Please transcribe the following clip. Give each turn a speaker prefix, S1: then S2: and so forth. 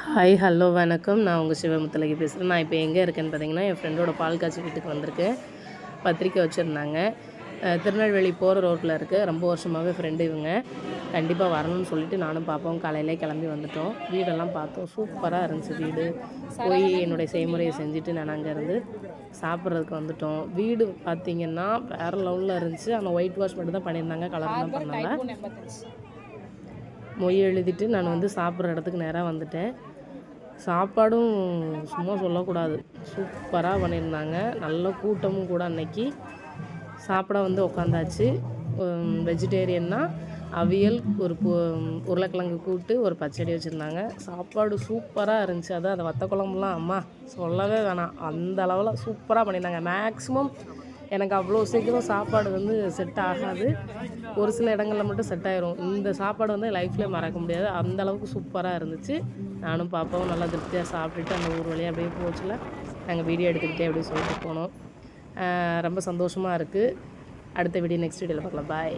S1: Hi hello வணக்கம். நான் உங்கள் சிவமுத்தலகி பேசுகிறேன் நான் இப்போ எங்கே இருக்கேன்னு பார்த்தீங்கன்னா என் ஃப்ரெண்டோட பால் காய்ச்சி வீட்டுக்கு வந்திருக்கேன். பத்திரிக்கை வச்சுருந்தாங்க. திருநெல்வேலி போகிற ரோட்டில் இருக்குது ரொம்ப வருஷமாகவே ஃப்ரெண்டு இவங்க. கண்டிப்பாக வரணும்னு சொல்லிட்டு நானும் பார்ப்போம் காலையிலே கிளம்பி வந்துட்டோம். வீடெல்லாம் பார்த்தோம். சூப்பராக இருந்துச்சு வீடு. போய் என்னுடைய செய்முறையை செஞ்சுட்டு நான் அங்கேருந்து சாப்பிட்றதுக்கு வந்துட்டோம். வீடு பார்த்தீங்கன்னா வேறு லெவலில் இருந்துச்சு. ஆனால் ஒயிட் வாஷ் மட்டும் தான் பண்ணியிருந்தாங்க கலர்லாம் பண்ணாங்க மொய் எழுதிட்டு நான் வந்து சாப்பிட்ற இடத்துக்கு நேராக வந்துட்டேன். சாப்பாடும் சும்மா சொல்லக்கூடாது. சூப்பராக பண்ணியிருந்தாங்க. நல்ல கூட்டமும் கூட அன்னைக்கு. சாப்பிட வந்து உக்காந்தாச்சு. வெஜிடேரியன்னா அவியல் ஒரு உருளைக்கிழங்கு கூட்டு ஒரு பச்சடி வச்சுருந்தாங்க. சாப்பாடு சூப்பராக இருந்துச்சு. அது அந்த வத்த குழம்புலாம் அம்மா சொல்லவே வேணாம். அந்த அளவில் சூப்பராக பண்ணியிருந்தாங்க. மேக்ஸிமம் எனக்கு அவ்வளோ சீக்கிரம் சாப்பாடு வந்து செட் ஆகாது. ஒரு சில இடங்களில் மட்டும் செட் ஆயிரும். இந்த சாப்பாடு வந்து லைஃப்லேயே மறக்க முடியாது. அந்த அளவுக்கு சூப்பராக இருந்துச்சு. நானும் பாப்பாவும் நல்லா திருப்தியாக சாப்பிட்டுட்டு அந்த ஊர் வழியாக அப்படியே போச்சுல. நாங்கள் வீடியோ எடுத்துக்கிட்டே அப்படியே சொல்லிட்டு போனோம். ரொம்ப சந்தோஷமாக இருக்குது அடுத்த வீடியோ நெக்ஸ்ட் வீடியோவில் பார்க்கலாம். பாய்